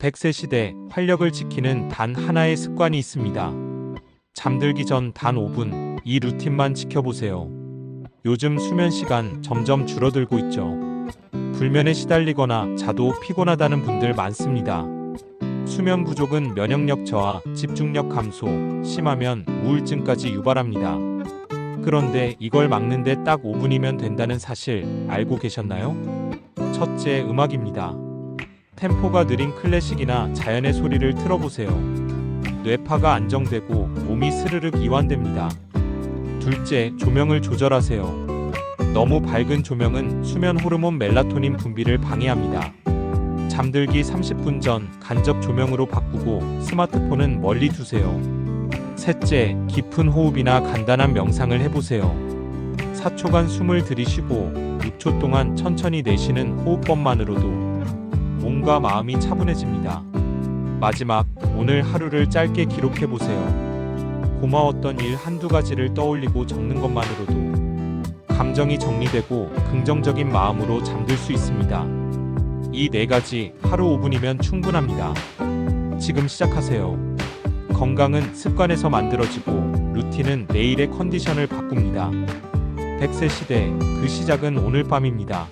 100세 시대 활력을 지키는 단 하나의 습관이 있습니다. 잠들기 전 단 5분 이 루틴만 지켜보세요. 요즘 수면 시간 점점 줄어들고 있죠. 불면에 시달리거나 자도 피곤하다는 분들 많습니다. 수면 부족은 면역력 저하, 집중력 감소, 심하면 우울증까지 유발합니다. 그런데 이걸 막는데 딱 5분이면 된다는 사실 알고 계셨나요? 첫째, 음악입니다. 템포가 느린 클래식이나 자연의 소리를 틀어보세요. 뇌파가 안정되고 몸이 스르륵 이완됩니다. 둘째, 조명을 조절하세요. 너무 밝은 조명은 수면 호르몬 멜라토닌 분비를 방해합니다. 잠들기 30분 전 간접 조명으로 바꾸고 스마트폰은 멀리 두세요. 셋째, 깊은 호흡이나 간단한 명상을 해보세요. 4초간 숨을 들이쉬고 6초 동안 천천히 내쉬는 호흡법만으로도 몸과 마음이 차분해집니다. 마지막, 오늘 하루를 짧게 기록해 보세요. 고마웠던 일 한두 가지를 떠올리고 적는 것만으로도 감정이 정리되고 긍정적인 마음으로 잠들 수 있습니다. 이 네 가지 하루 5분이면 충분합니다. 지금 시작하세요. 건강은 습관에서 만들어지고 루틴은 내일의 컨디션을 바꿉니다. 100세 시대 그 시작은 오늘 밤입니다.